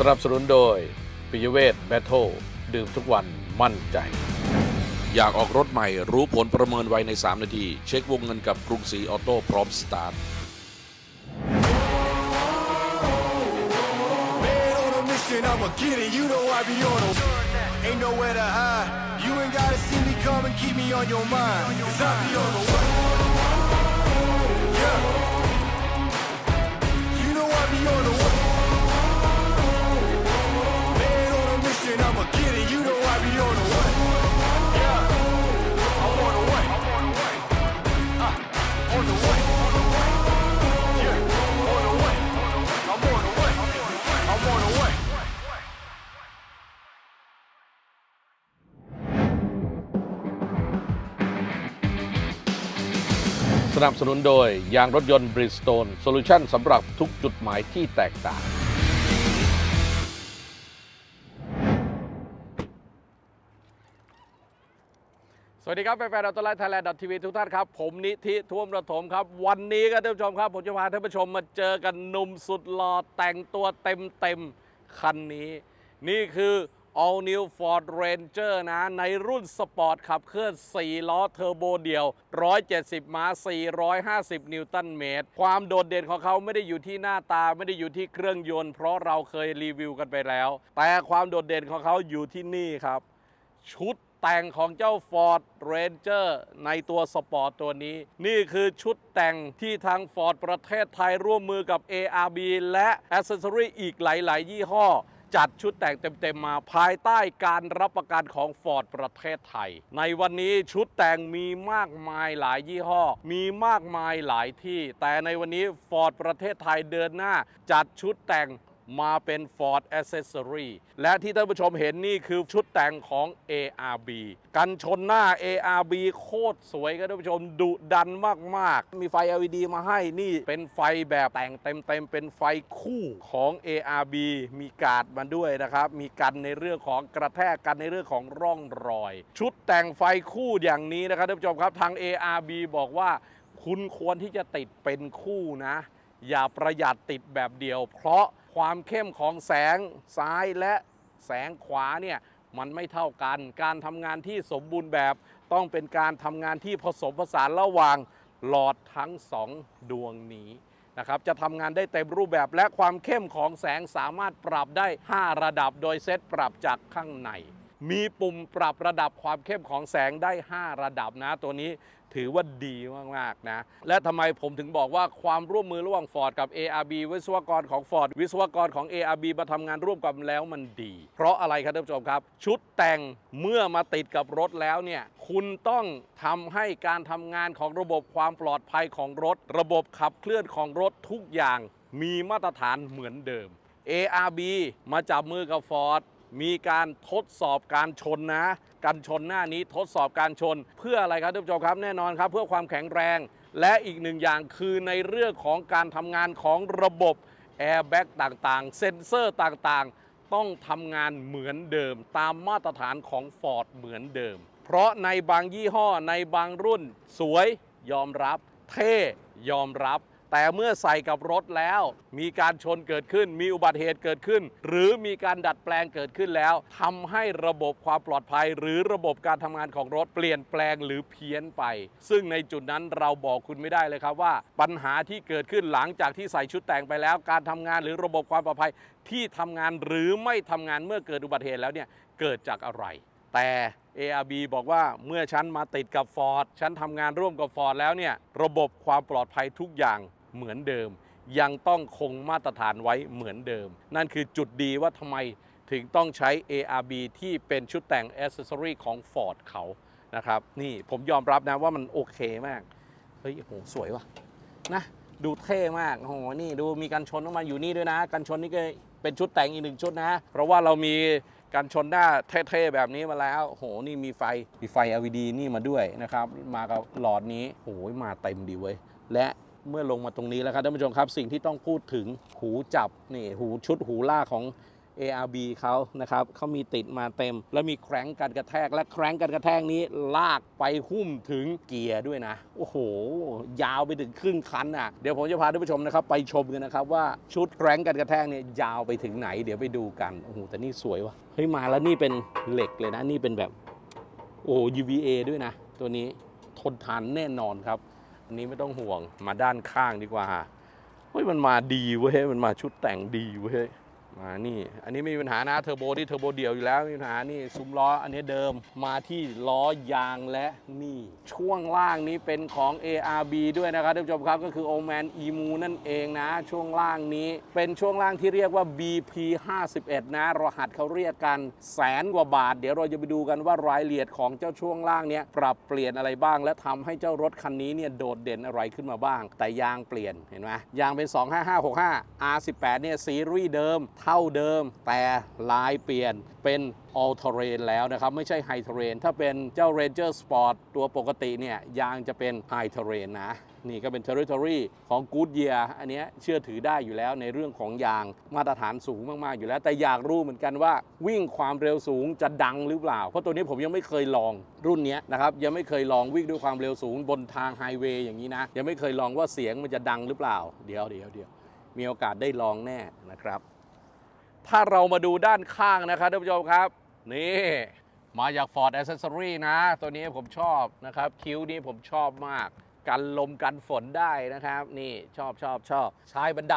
สนับสนุนโดยปิยเวทแบทเทิลดื่มทุกวันมั่นใจ อยากออกรถใหม่รู้ผลประเมินไวใน 3 นาที เช็ควงเงินกับกรุงศรีออโต้พร้อมสตาร์ท Man on a mission, I'ma get it. You know I be on a. Ain't nowhere to hide. You ain't gotta see me come and keep me on your mind. Cause I be on the way. Yeah. You know I be on the way. นับสนุนโดย ยางรถยนต์ Bridgestone โซลูชันสำหรับทุกจุดหมายที่แตกต่าง สวัสดีครับแฟนๆเราตไลท์ไทยแลนด์ทีวีทุกท่านครับ ผมนิธิท่วมระถมครับ วันนี้ครับท่านผู้ชมครับ ผมจะพาท่านผู้ชมมาเจอกันหนุ่มสุดหล่อแต่งตัวเต็มๆคันนี้ นี่คือ All New Ford Ranger นะ ในรุ่นสปอร์ตขับเคลื่อน 4 ล้อเทอร์โบเดียว 170 ม้า 450 นิวตันเมตร ความโดดเด่นของเขาไม่ได้อยู่ที่หน้าตาไม่ได้อยู่ที่เครื่องยนต์ เพราะเราเคยรีวิวกันไปแล้ว แต่ความโดดเด่นของเขาอยู่ที่นี่ครับ ชุดแต่งของเจ้า Ford Ranger ในตัวสปอร์ตตัวนี้ นี่คือชุดแต่งที่ทาง Ford ประเทศไทยร่วมมือกับ ARB และ Accessory อีกหลาย ๆ ยี่ห้อ จัดชุดแต่งเต็มๆมาภายใต้การรับประกันของ Ford ประเทศไทย ในวันนี้ชุดแต่งมีมากมายหลายยี่ห้อ มีมากมายหลายที่ แต่ในวันนี้ Ford ประเทศไทยเดินหน้า จัดชุดแต่ง มาเป็น Ford Accessory และที่ท่านผู้ชมเห็นนี่คือชุดแต่งของ ARB กันชนหน้า ARB โคตรสวยครับท่านผู้ชมดุดันมาก ๆ มีไฟ LED มาให้นี่เป็นไฟแบบแต่งเต็ม ๆ เป็นไฟคู่ของ ARB มีกาดมาด้วยนะครับ มีกันในเรื่องของกระแทกกันในเรื่องของร่องรอย ชุดแต่งไฟคู่อย่างนี้นะครับท่านผู้ชมครับทาง ARB บอกว่าคุณควรที่จะติดเป็นคู่นะ อย่าประหยัดติดแบบเดียว เพราะ ความเข้มของแสงซ้ายและแสงขวาเนี่ยมันไม่เท่ากัน การทำงานที่สมบูรณ์แบบต้องเป็นการทำงานที่ผสมผสานระหว่างหลอดทั้งสองดวงนี้นะครับจะทำงานได้เต็มรูปแบบและความเข้มของแสงสามารถปรับได้ 5 ระดับ โดยเซตปรับจากข้างใน มีปุ่มปรับระดับความเข้มของแสงได้ 5 ระดับนะตัวนี้ ถือว่าดีมากๆนะ และทำไมผมถึงบอกว่าความร่วมมือระหว่าง Ford กับ ARB วิศวกรของ Ford วิศวกรของ ARB มาทำงานร่วมกันแล้วมันดี เพราะอะไรครับท่านผู้ชมครับ ชุดแต่งเมื่อมาติดกับรถแล้วเนี่ย คุณต้องทำให้การทำงานของระบบความปลอดภัยของรถ ระบบขับเคลื่อนของรถทุกอย่างมีมาตรฐานเหมือนเดิม ARB มาจับมือกับ Ford มีการทดสอบการชนนะ การชนหน้านี้ทดสอบการชน เพื่ออะไรครับท่านผู้ชมครับแน่นอนครับ เพื่อความแข็งแรง และอีกหนึ่งอย่างคือในเรื่องของการทำงานของระบบแอร์แบ็กต่างๆ เซ็นเซอร์ต่างๆ ต้องทำงานเหมือนเดิม ตามมาตรฐานของ Ford เหมือนเดิม เพราะในบางยี่ห้อในบางรุ่น สวยยอมรับ เท่ยอมรับ แต่เมื่อใส่กับรถแล้ว มีการชนเกิดขึ้น มีอุบัติเหตุเกิดขึ้น หรือมีการดัดแปลงเกิดขึ้นแล้วทำให้ระบบความปลอดภัย หรือระบบการทำงานของรถเปลี่ยนแปลงหรือเพี้ยนไป ซึ่งในจุดนั้นเราบอกคุณไม่ได้เลยครับว่า ปัญหาที่เกิดขึ้นหลังจากที่ใส่ชุดแต่งไปแล้ว การทำงานหรือระบบความปลอดภัยที่ทำงานหรือไม่ทำงานเมื่อเกิดอุบัติเหตุแล้วเนี่ยเกิดจากอะไร แต่ ARB บอกว่าเมื่อฉันมาติดกับ Ford ฉันทำงานร่วมกับ Ford แล้วเนี่ยระบบความปลอดภัยทุกอย่าง เหมือนเดิม ยังต้องคงมาตรฐานไว้เหมือนเดิม นั่นคือจุดดีว่าทำไมถึงต้องใช้ ARB ที่เป็นชุดแต่ง Accessory ของ Ford เขานะครับ นี่ผมยอมรับนะว่ามันโอเคมาก เฮ้ยโหสวยว่ะนะดูเท่มากโอ้โหนี่ดูมีการชนออกมาอยู่นี่ด้วยนะการชนนี่ก็เป็นชุดแต่งอีกหนึ่งชุดนะ เพราะว่าเรามีการชนหน้าเท่ๆแบบนี้มาแล้วโอ้โหนี่มีไฟมีไฟ LED นี่มาด้วยนะครับ มากับหลอดนี้โอ้โหมาเต็มดีเว้ย และ เมื่อลงมาตรงนี้แล้วครับท่านผู้ชมครับ สิ่งที่ต้องพูดถึงหูจับนี่หูชุดหูล่ากของ ARB เขานะครับเขามีติดมาเต็ม แล้วมีแคร้งกันกระแทกและแคร้งกันกระแทกนี้ลากไปหุ้มถึงเกียร์ด้วยนะ โอ้โห ยาวไปถึงครึ่งคันอะ เดี๋ยวผมจะพาท่านผู้ชมนะครับ ไปชมกันนะครับว่าชุดแคร้งกันกระแทกเนี่ยยาวไปถึงไหน เดี๋ยวไปดูกัน โอ้โห แต่นี่สวยว่ะ เฮ้ย มาแล้วนี่เป็นเหล็กเลยนะ นี่เป็นแบบ โอ้ UVA ด้วยนะ ตัวนี้ทนทานแน่นอนครับ นนี้ไม่ต้องห่วงมาด้านข้างดีกว่าเฮ้ยมันมาดีเว้ยมันมาชุดแต่งดีเว้ย มานี่ อันนี้ไม่มีปัญหานะเทอร์โบที่เทอร์โบเดี่ยวอยู่แล้วไม่มีปัญหานี่ซุ้มล้ออันนี้เดิมมาที่ล้อยางและนี่ ช่วงล่างนี้เป็นของ ARB ด้วยนะครับท่านผู้ชมครับก็คือ o m a n EMU นั่นเองนะ ช่วงล่างนี้เป็นช่วงล่างที่เรียกว่า BP 51นะ รหัสเขาเรียกกันแสนกว่าบาท เดี๋ยวเราจะไปดูกันว่ารายละเอียดของเจ้าช่วงล่างนี้ปรับเปลี่ยนอะไรบ้าง และทำให้เจ้ารถคันนี้เนี่ยโดดเด่นอะไรขึ้นมาบ้าง แต่ยางเปลี่ยนเห็นไหมยางเป็น 25565 R18 เนี่ยซีรีส์เดิมเท่าเดิมแต่ลายเปลี่ยนเป็น all terrain แล้วนะครับ ไม่ใช่ high terrain ถ้าเป็นเจ้า Ranger Sport ตัวปกติเนี่ยยางจะเป็น high terrain นะ นี่ก็เป็น territory ของ Goodyear อันนี้เชื่อถือได้อยู่แล้วในเรื่องของยางมาตรฐานสูงมาก ๆ อยู่แล้ว แต่อยากรู้เหมือนกันว่าวิ่งความเร็วสูงจะดังหรือเปล่า เพราะตัวนี้ผมยังไม่เคยลองรุ่นนี้นะครับ ยังไม่เคยลองวิ่งด้วยความเร็วสูงบนทางไฮเวย์อย่างนี้นะยังไม่เคยลองว่าเสียงมันจะดังหรือเปล่า เดี๋ยวเดี๋ยวเดี๋ยวมีโอกาสได้ลองแน่นะครับ ถ้าเรามาดูด้านข้างนะครับท่านผู้ชมครับ นี่ มาจาก Ford Accessory นะ ตัวนี้ผมชอบนะครับ คิ้วนี้ผมชอบมาก กันลมกันฝนได้นะครับ นี่ชอบชอบชอบใช้บันได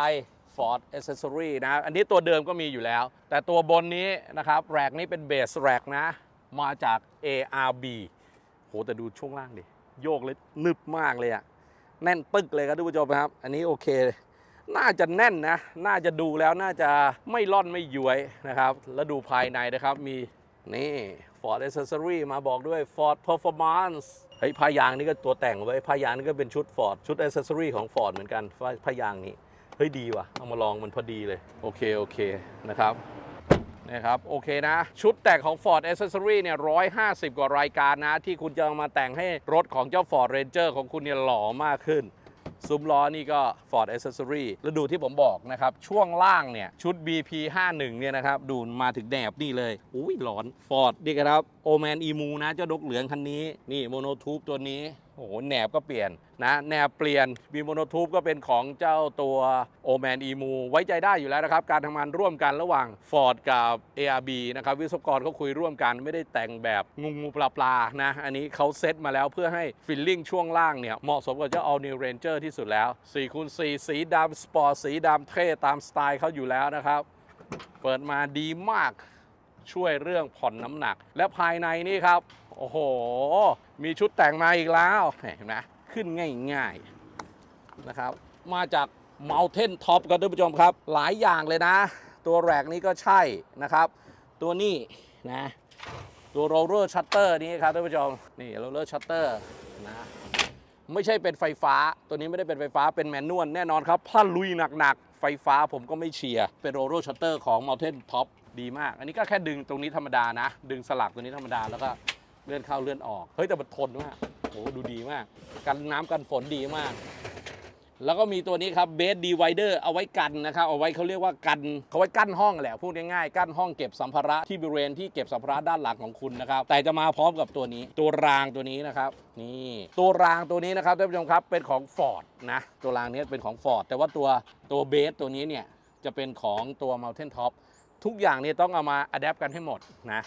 Ford Accessory นะ อันนี้ตัวเดิมก็มีอยู่แล้ว แต่ตัวบนนี้นะครับ แรกนี้เป็นเบสแรกนะ มาจาก ARB โหแต่ดูช่วงล่างดิ โยกเลยนึบมากเลยอะแน่นตึกเลยครับท่านผู้ชมครับ อันนี้โอเค น่าจะแน่นนะ น่าจะดูแล้วน่าจะไม่ล่อนไม่ย้วยนะครับ แล้วดูภายในนะครับ มีนี่ Ford Accessory มาบอกด้วย Ford Performance เฮ้ยผ้ายางนี่ก็ตัวแต่งไว้ยผ้ายางนี่ก็เป็นชุด Ford ชุด Accessory ของ Ford เหมือนกันผ้าผ้ายางนี้ เฮ้ยดีว่ะ เอามาลองมันพอดีเลย โอเค โอเค นะครับนะครับ โอเคนะ ชุดแต่งของ Ford Accessory เนี่ย 150 กว่ารายการนะ ที่คุณจะเอามาแต่งให้รถของเจ้า Ford Ranger ของคุณเนี่ยหล่อมากขึ้น ซุ้มล้อนี่ก็ Ford Accessory แล้วดูที่ผมบอกนะครับ ช่วงล่างเนี่ย ชุด BP 51เนี่ยนะครับ ดูมาถึงแหนบนี่เลย อุ้ยหลอน Ford นี่ครับโอแมนอีมูนะ เจ้าดกเหลืองคันนี้ นี่โมโนทูบตัวนี้ โอ้โหแหนบก็เปลี่ยนนะแหนบเปลี่ยนมีโมโนทูบก็เป็นของเจ้าตัวโอแมนอีมูไว้ใจได้อยู่แล้วนะครับ การทำงานร่วมกันระหว่าง Ford กับ ARB นะครับวิศวกรเขาคุยร่วมกันไม่ได้แต่งแบบงูงูปลาปลานะอันนี้เขาเซตมาแล้วเพื่อให้ฟิลลิ่งช่วงล่างเนี่ยเหมาะสมกับเจ้า All New Ranger ที่สุดแล้ว4คูณ4สีดำสปอร์ตสีดำเท่ตามสไตล์เขาอยู่แล้วนะครับ เปิดมาดีมาก ช่วยเรื่องผ่อนน้ำหนัก และภายในนี่ครับ โอ้โห มีชุดแต่งมาอีกแล้วเห็นไหมขึ้นง่ายๆนะครับ มาจาก Mountain Top ครับท่านผู้ชมครับ หลายอย่างเลยนะ ตัวแรกนี้ก็ใช่นะครับ ตัวนี้นะตัว roller shutter นี้ครับท่านผู้ชมนี่ roller shutter นะไม่ใช่เป็นไฟฟ้า ตัวนี้ไม่ได้เป็นไฟฟ้าเป็นแมนนวลแน่นอนครับถ้าลุยหนักๆ ไฟฟ้าผมก็ไม่เชียร์ เป็นโร l ลอร์ชัตเตอร์ของ Mountain Top ดีมาก อันนี้ก็แค่ดึงตรงนี้ธรรมดานะ ดึงสลักตัวนี้ธรรมดาแล้วก็เลื่อนเข้าเลื่อนออก เฮ้ยแต่มันทนมากโอ้โหดูดีมาก กันน้ำกันฝนดีมาก แล้วก็มีตัวนี้ครับเบสดีไวเดอร์เอาไว้กันนะครับ เอาไว้เขาเรียกว่ากันเขาไว้กั้นห้องแหละพูดง่ายๆกั้นห้องเก็บสัมภาระที่บริเวณที่เก็บสัมภาระด้านหลังของคุณนะครับ แต่จะมาพร้อมกับตัวนี้ ตัวรางตัวนี้นะครับ นี่ตัวรางตัวนี้นะครับท่านผู้ชมครับเป็นของ Ford นะตัวรางนี้เป็นของ Ford แต่ว่าตัวตัวเบสตัวนี้เนี่ยจะเป็นของตัว Mountain Top ทุกอย่างเนี่ยต้องเอามาอัดแอปกันให้หมดนะ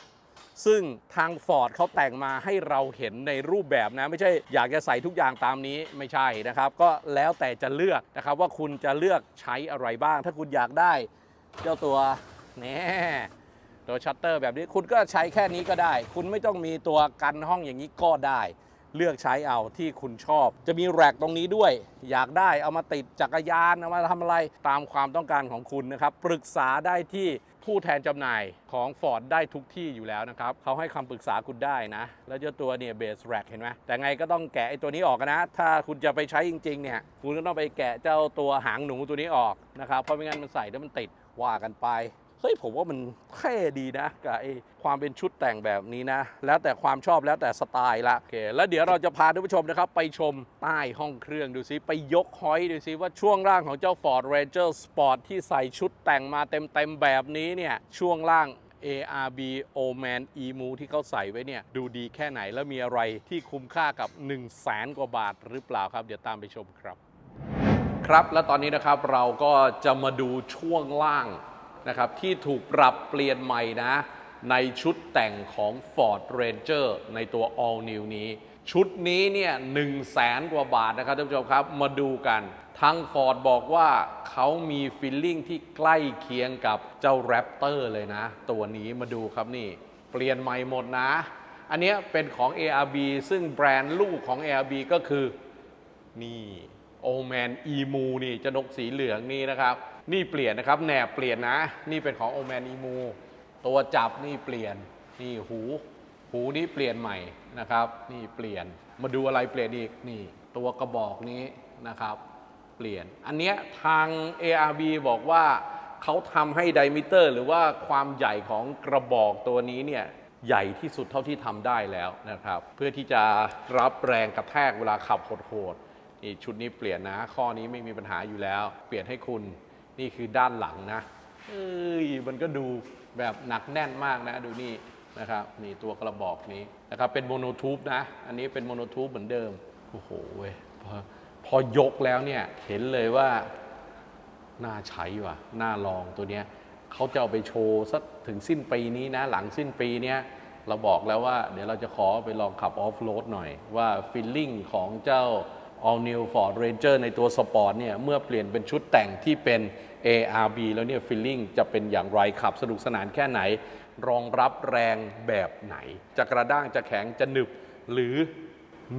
ซึ่งทาง Ford เขาแต่งมาให้เราเห็นในรูปแบบนะ ไม่ใช่อยากจะใส่ทุกอย่างตามนี้ไม่ใช่นะครับ ก็แล้วแต่จะเลือกนะครับว่าคุณจะเลือกใช้อะไรบ้าง ถ้าคุณอยากได้เจ้าตัวนี่ตัวชัตเตอร์แบบนี้คุณก็ใช้แค่นี้ก็ได้ คุณไม่ต้องมีตัวกันห้องอย่างนี้ก็ได้ เลือกใช้เอาที่คุณชอบ จะมีแร็กตรงนี้ด้วย อยากได้เอามาติดจักรยานเอามาทำอะไรตามความต้องการของคุณนะครับ ปรึกษาได้ที่ ผู้แทนจำหน่ายของ Ford ได้ทุกที่อยู่แล้วนะครับเขาให้คำปรึกษาคุณได้นะ แล้วเจ้าตัวเนี่ยเบสแร็กเห็นไหมแต่ไงก็ต้องแกะไอ้ตัวนี้ออกนะ ถ้าคุณจะไปใช้จริงๆเนี่ยคุณก็ต้องไปแกะเจ้าตัวหางหนูตัวนี้ออกนะครับเพราะไม่งั้นมันใส่แล้วมันติดว่ากันไป เฮ้ยผมว่ามันเท่ดีนะกับไอความเป็นชุดแต่งแบบนี้นะ แล้วแต่ความชอบแล้วแต่สไตล์ละโอเคแล้วเดี๋ยวเราจะพาท่านผู้ชมนะครับ ไปชมใต้ห้องเครื่องดูซิไปยกฮอยดูซิว่าช่วงล่างของเจ้า Ford Ranger Sport ที่ใส่ชุดแต่งมาเต็มๆแบบนี้เนี่ยช่วงล่าง ARB O-Man EMU ที่เขาใส่ไว้เนี่ย ดูดีแค่ไหนแล้วมีอะไรที่คุ้มค่ากับ 1 0 0 0 0แสนกว่าบาทหรือเปล่าครับ เดี๋ยวตามไปชมครับ ครับและตอนนี้นะครับเราก็จะมาดูช่วงล่าง นะครับที่ถูกปรับเปลี่ยนใหม่นะ ในชุดแต่งของ Ford Ranger ในตัว All New นี้ ชุดนี้เนี่ยหนึ่งแสนกว่าบาทนะครับท่านผู้ชมครับมาดูกันทาง Ford บอกว่าเขามีฟีลลิ่งที่ใกล้เคียงกับเจ้า Raptor เลยนะ ตัวนี้มาดูครับนี่ เปลี่ยนใหม่หมดนะ อันนี้เป็นของ ARB ซึ่งแบรนด์ลูกของ ARB ก็คือนี่โอแมนอีมูนี่จะนกสีเหลืองนี่นะครับ นี่เปลี่ยนนะครับแหนบเปลี่ยนนะ นี่เป็นของโอแมนอีมู ตัวจับนี่เปลี่ยนนี่หู หูนี่เปลี่ยนใหม่นะครับ นี่เปลี่ยนมาดูอะไรเปลี่ยนอีกนี่ตัวกระบอกนี้นะครับ เปลี่ยน อันเนี้ยทาง ARB บอกว่าเขาทำให้ไดมิเตอร์ หรือว่าความใหญ่ของกระบอกตัวนี้เนี่ยใหญ่ที่สุดเท่าที่ทำได้แล้วนะครับ เพื่อที่จะรับแรงกระแทกเวลาขับโหดๆนี่ชุดนี้เปลี่ยนนะ ข้อนี้ไม่มีปัญหาอยู่แล้ว เปลี่ยนให้คุณ นี่คือด้านหลังนะเอ้ยมันก็ดูแบบหนักแน่นมากนะ ดูนี่นะครับนี่ตัวกระบอกนี้นะครับเป็นโมโนทูบนะ อันนี้เป็นโมโนทูบเหมือนเดิม โอ้โหเว้ยพอพอยกแล้วเนี่ยเห็นเลยว่าน่าใช้ว่ะน่าลองตัวเนี้ยเขาจะเอาไปโชว์สักถึงสิ้นปีนี้นะ หลังสิ้นปีเนี้ยเราบอกแล้วว่า เดี๋ยวเราจะขอไปลองขับออฟโรดหน่อยว่าฟีลลิ่งของเจ้า All New Ford Ranger ในตัวสปอร์ตเนี่ยเมื่อเปลี่ยนเป็นชุดแต่งที่เป็น ARB แล้วเนี่ยฟีลลิ่งจะเป็นอย่างไรขับสนุกสนานแค่ไหน รองรับแรงแบบไหน จะกระด้างจะแข็งจะหนึบหรือ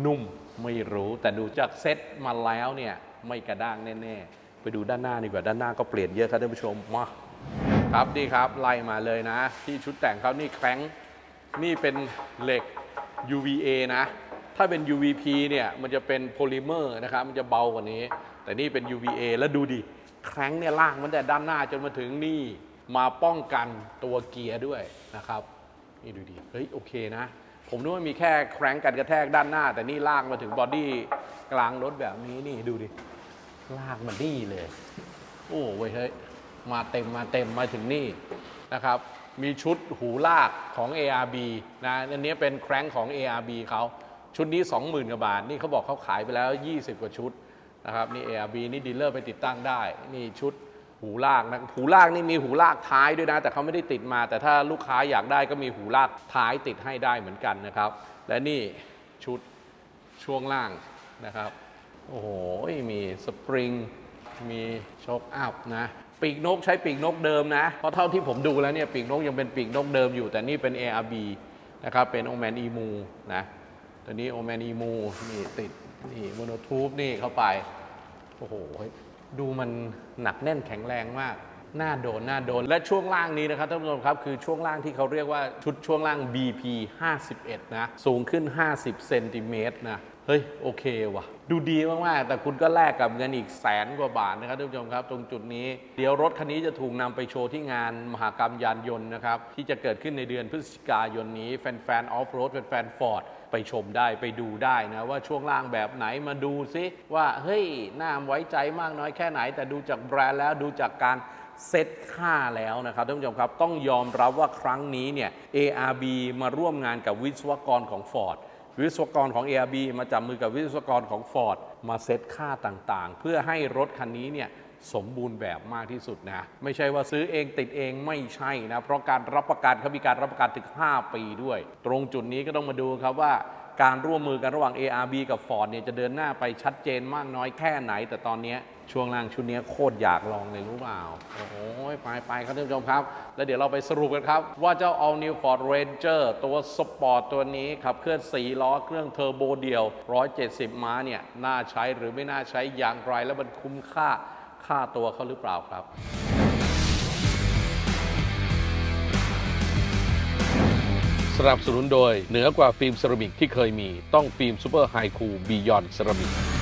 นุ่มไม่รู้ แต่ดูจากเซ็ตมาแล้วเนี่ยไม่กระด้างแน่ๆ ไปดูด้านหน้าดีกว่าด้านหน้าก็เปลี่ยนเยอะครับท่านผู้ชมมาครับนี่ครับไล่มาเลยนะ ที่ชุดแต่งเขานี่แคร้งนี่เป็นเหล็ก UVA นะ ถ้าเป็น UVP เนี่ยมันจะเป็นโพลิเมอร์นะครับมันจะเบากว่านี้ แต่นี่เป็น UVA แล้วดูดิแคร้งเนี่ยล่างมันแต่ด้านหน้าจนมาถึงนี่มาป้องกันตัวเกียร์ด้วยนะครับนี่ดูดิเฮ้ยโอเคนะ ผมนึกว่ามีแค่แคร้งกันกระแทกด้านหน้า แต่นี่ลากมาถึงบอดี้กลางรถแบบนี้นี่ดูดิลากมานี่เลย โอ้เว้ยเฮ้ยมาเต็มมาเต็มมาถึงนี่นะครับ มีชุดหูลากของ ARB นะอันนี้เป็นแคร้งของ ARB เขา ชุดนี้ 20,000กว่าบาท นี่เขาบอกเขาขายไปแล้ว 20 กว่าชุดนะครับนี่ ARB นี่ดีลเลอร์ไปติดตั้งได้ นี่ชุดหูลากนะหูลากนี่มีหูลากท้ายด้วยนะ แต่เขาไม่ได้ติดมา แต่ถ้าลูกค้าอยากได้ก็มีหูลากท้ายติดให้ได้เหมือนกันนะครับ และนี่ชุดช่วงล่างนะครับ โอ้โห มีสปริง มีโชคอัพนะ ปีกนกใช้ปีกนกเดิมนะ เพราะเท่าที่ผมดูแล้วเนี่ยปีกนกยังเป็นปีกนกเดิมอยู่ แต่นี่เป็น ARB นะครับ เป็นโอแมนอีมูนะ ตัวนี้โอแมนอีมูนี่ติดนี่โมโนทูบนี่เข้าไป โอ้โห ดูมันหนักแน่นแข็งแรงมากหน้าโดนหน้าโดน และช่วงล่างนี้นะครับท่านผู้ชมครับ คือช่วงล่างที่เขาเรียกว่าชุดช่วงล่าง BP 51 นะ สูงขึ้น 50 เซนติเมตรนะ เฮ้ย โอเคว่ะ ดูดีมาก ๆ แต่คุณก็แลกกับเงินอีกแสนกว่าบาทนะครับท่านผู้ชมครับ ตรงจุดนี้ เดี๋ยวรถคันนี้จะถูกนำไปโชว์ที่งานมหากรรมยานยนต์นะครับ ที่จะเกิดขึ้นในเดือนพฤศจิกายนนี้ แฟน ๆ ออฟโรดแฟนๆฟอร์ดไปชมได้ไปดูได้นะ ว่าช่วงล่างแบบไหนมาดูซิว่าเฮ้ยน่าไว้ใจมากน้อยแค่ไหน แต่ดูจากแบรนด์แล้วดูจากการเซตค่าแล้วนะครับท่านผู้ชมครับต้องยอมรับว่าครั้งนี้เนี่ย ARB มาร่วมงานกับวิศวกรของ Ford วิศวกรของ ARB มาจับมือกับวิศวกรของ Ford มาเซตค่าต่างๆ เพื่อให้รถคันนี้เนี่ยสมบูรณ์แบบมากที่สุดนะ ไม่ใช่ว่าซื้อเองติดเองไม่ใช่นะ เพราะการรับประกันเขามีการรับประกันถึง 5 ปีด้วย ตรงจุดนี้ก็ต้องมาดูครับว่า การร่วมมือกันระหว่าง ARB กับ Ford เนี่ยจะเดินหน้าไปชัดเจนมากน้อยแค่ไหน แต่ตอนนี้ช่วงล่างชุดเนี้ยโคตรอยากลองเลยรู้เปล่า โอ้โหไปไปครับท่านผู้ชมครับ แล้วเดี๋ยวเราไปสรุปกันครับ ว่าเจ้า All New Ford Ranger ตัวสปอร์ตตัวนี้ขับเคลื่อน4ล้อเครื่องเทอร์โบเดียว 170 ม้าเนี่ย น่าใช้หรือไม่น่าใช้อย่างไร แล้วมันคุ้มค่าค่าตัวเขาหรือเปล่าครับ สนับสนุนโดยเหนือกว่าฟิล์มเซรามิกที่เคยมีต้องฟิล์มซูเปอร์ไฮคูบียอนเซรามิก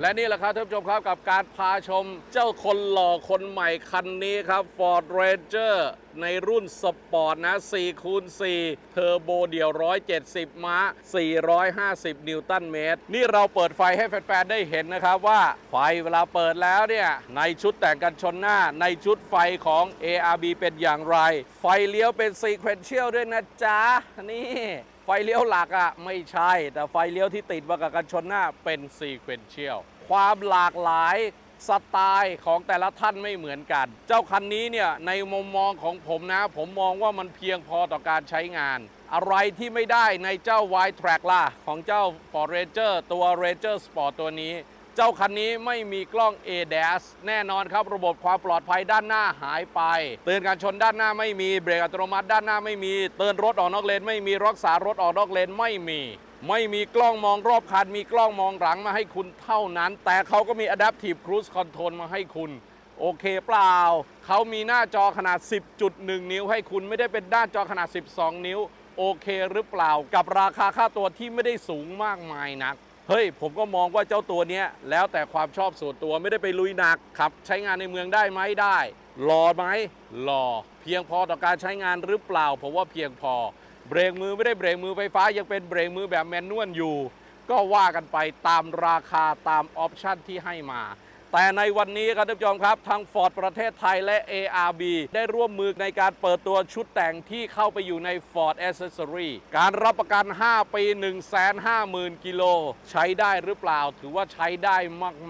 และนี่แหละครับท่านผู้ชมครับกับการพาชมเจ้าคนหล่อคนใหม่คันนี้ครับ Ford Ranger ในรุ่นสปอร์ตนะ4คูณ4เทอร์โบเดี่ยว 170 ม้า 450 นิวตันเมตร นี่เราเปิดไฟให้แฟน ๆ ได้เห็นนะครับว่าไฟเวลาเปิดแล้วเนี่ย ในชุดแต่งกันชนหน้า ในชุดไฟของ ARB เป็นอย่างไร ไฟเลี้ยวเป็น Sequential ด้วยนะจ๊ะ นี่ ฟเลี้ยวหลักอะ่ะไม่ใช่ แต่ไฟเลี้ยวที่ติดมากับกันชนหน้าเป็นซีเควนเชียลความหลากหลายสไตล์ของแต่ละท่านไม่เหมือนกัน เจ้าคันนี้เนี่ยในมุมมองของผมนะ ผมมองว่ามันเพียงพอต่อการใช้งาน อะไรที่ไม่ได้ในเจ้า Y Track ล่ะของเจ้า Ford Ranger ตัว Ranger Sport ตัวนี้ เจ้าคันนี้ไม่มีกล้อง ADAS แน่นอนครับ ระบบความปลอดภัยด้านหน้าหายไป เตือนการชนด้านหน้าไม่มีเบรกอัตโนมัติด้านหน้าไม่มี เตือนรถออกนอกเลน ไม่มีรักษารถออกนอกเลนไม่มีไม่มีกล้องมองรอบคัน มีกล้องมองหลังมาให้คุณเท่านั้น แต่เขาก็มี Adaptive Cruise Control มาให้คุณ โอเคเปล่า เขามีหน้าจอขนาด 10.1 นิ้วให้คุณไม่ได้เป็นหน้าจอขนาด 12 นิ้ว โอเคหรือเปล่า กับราคาค่าตัวที่ไม่ได้สูงมากมายนัก เฮ้ยผมก็มองว่าเจ้าตัวเนี้ยแล้วแต่ความชอบส่วนตัวไม่ได้ไปลุยหนักขับ ใช้งานในเมืองได้ไหมได้รอไหมรอเพียงพอต่อการใช้งานหรือเปล่า ผมว่าเพียงพอ เบรกมือไม่ได้เบรกมือไฟฟ้ายังเป็นเบรกมือแบบแมนนวลอยู่ ก็ว่ากันไปตามราคาตามออปชั่นที่ให้มา แต่ในวันนี้ครับท่านผู้ชมครับ ทาง Ford ประเทศไทยและ ARB ได้ร่วมมือในการเปิดตัวชุดแต่งที่เข้าไปอยู่ใน Ford Accessory การรับประกัน 5 ปี 150,000 กิโล ใช้ได้หรือเปล่า ถือว่าใช้ได้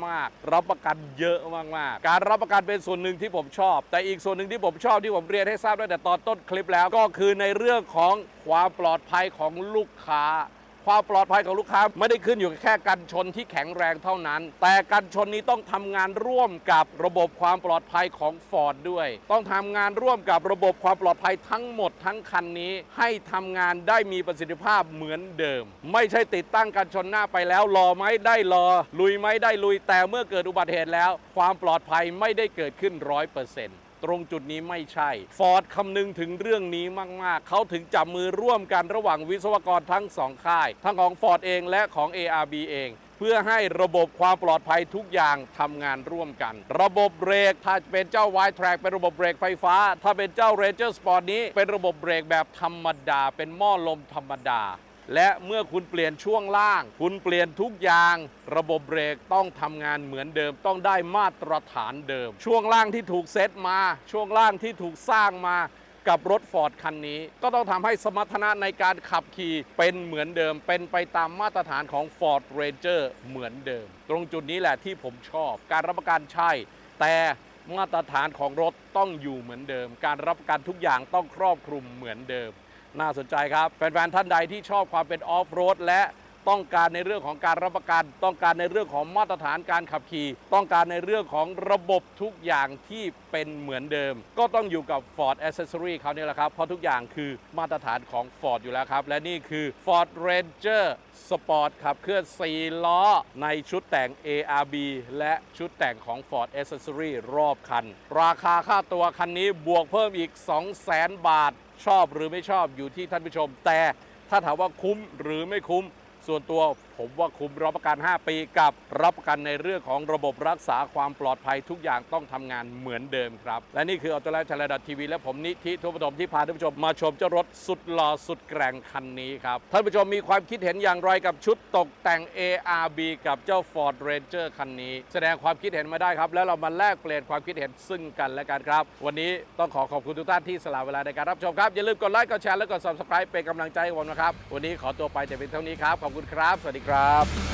มาก ๆ รับประกันเยอะมาก ๆ การรับประกันเป็นส่วนหนึ่งที่ผมชอบ แต่อีกส่วนหนึ่งที่ผมชอบที่ผมเรียนให้ทราบตั้งแต่ตอนต้นคลิปแล้วก็คือในเรื่องของความปลอดภัยของลูกค้า ความปลอดภัยของลูกค้า ไม่ได้ขึ้นอยู่แค่กันชนที่แข็งแรงเท่านั้น แต่กันชนนี้ต้องทำงานร่วมกับระบบความปลอดภัยของ Ford ด้วย ต้องทำงานร่วมกับระบบความปลอดภัยทั้งหมดทั้งคันนี้ ให้ทำงานได้มีประสิทธิภาพเหมือนเดิม ไม่ใช่ติดตั้งกันชนหน้าไปแล้วรอไหมได้รอ ลุยไหมได้ลุยแต่เมื่อเกิดอุบัติเหตุแล้ว ความปลอดภัยไม่ได้เกิดขึ้นร้อยเปอร์เซ็นต์ ตรงจุดนี้ไม่ใช่ ฟอร์ดคำนึงถึงเรื่องนี้มาก ๆ เขาถึงจับมือร่วมกันระหว่างวิศวกรทั้งสองค่าย ทั้งของ Ford เองและของ ARB เองเพื่อให้ระบบความปลอดภัยทุกอย่างทำงานร่วมกัน ระบบเบรก ถ้าเป็นเจ้า Y Track เป็นระบบเบรกไฟฟ้า ถ้าเป็นเจ้า Ranger Sport นี้เป็นระบบเบรกแบบธรรมดา เป็นหม้อลมธรรมดา และเมื่อคุณเปลี่ยนช่วงล่าง คุณเปลี่ยนทุกอย่าง ระบบเบรกต้องทำงานเหมือนเดิม ต้องได้มาตรฐานเดิม ช่วงล่างที่ถูกเซตมา ช่วงล่างที่ถูกสร้างมากับรถฟอร์ดคันนี้ ก็ต้องทำให้สมรรถนะในการขับขี่เป็นเหมือนเดิม เป็นไปตามมาตรฐานของ Ford Ranger เหมือนเดิม ตรงจุดนี้แหละที่ผมชอบ การรับประกันใช่ แต่มาตรฐานของรถต้องอยู่เหมือนเดิม การรับประกันทุกอย่างต้องครอบคลุมเหมือนเดิม น่าสนใจครับ แฟนๆท่านใดที่ชอบความเป็นออฟโรดและต้องการในเรื่องของการรับประกัน ต้องการในเรื่องของมาตรฐานการขับขี่ ต้องการในเรื่องของระบบทุกอย่างที่เป็นเหมือนเดิม ก็ต้องอยู่กับ Ford Accessory เขาเนี่ยแหละครับ เพราะทุกอย่างคือมาตรฐานของ Ford อยู่แล้วครับ และนี่คือ Ford Ranger Sport ขับเคลื่อน 4 ล้อ ในชุดแต่ง ARB และชุดแต่งของ Ford Accessory รอบคัน ราคาค่าตัวคันนี้บวกเพิ่มอีก 200,000 บาท ชอบหรือไม่ชอบอยู่ที่ท่านผู้ชม แต่ถ้าถามว่าคุ้มหรือไม่คุ้มส่วนตัว ผมว่าคุ้มรับประกัน 5 ปีกับรับประกันในเรื่องของระบบรักษาความปลอดภัยทุกอย่างต้องทำงานเหมือนเดิมครับ และนี่คืออัตลักษณ์ชลดัตทีวีและผมนิธิทุปดมที่พาท่านผู้ชมมาชมเจ้ารถสุดหล่อสุดแกร่งคันนี้ครับท่านผู้ชมมีความคิดเห็นอย่างไรกับชุดตกแต่ง ARB กับเจ้า Ford Ranger คันนี้ แสดงความคิดเห็นมาได้ครับ แล้วเรามาแลกเปลี่ยนความคิดเห็นซึ่งกันและกันครับ วันนี้ต้องขอขอบคุณทุกท่านที่สละเวลาในการรับชมครับ อย่าลืมกดไลค์กดแชร์และกด subscribe เป็นกำลังใจให้ผมนะครับ วันนี้ขอตัวไปแต่เพียงเท่านี้ครับขอบคุณครับสวัสดีครับ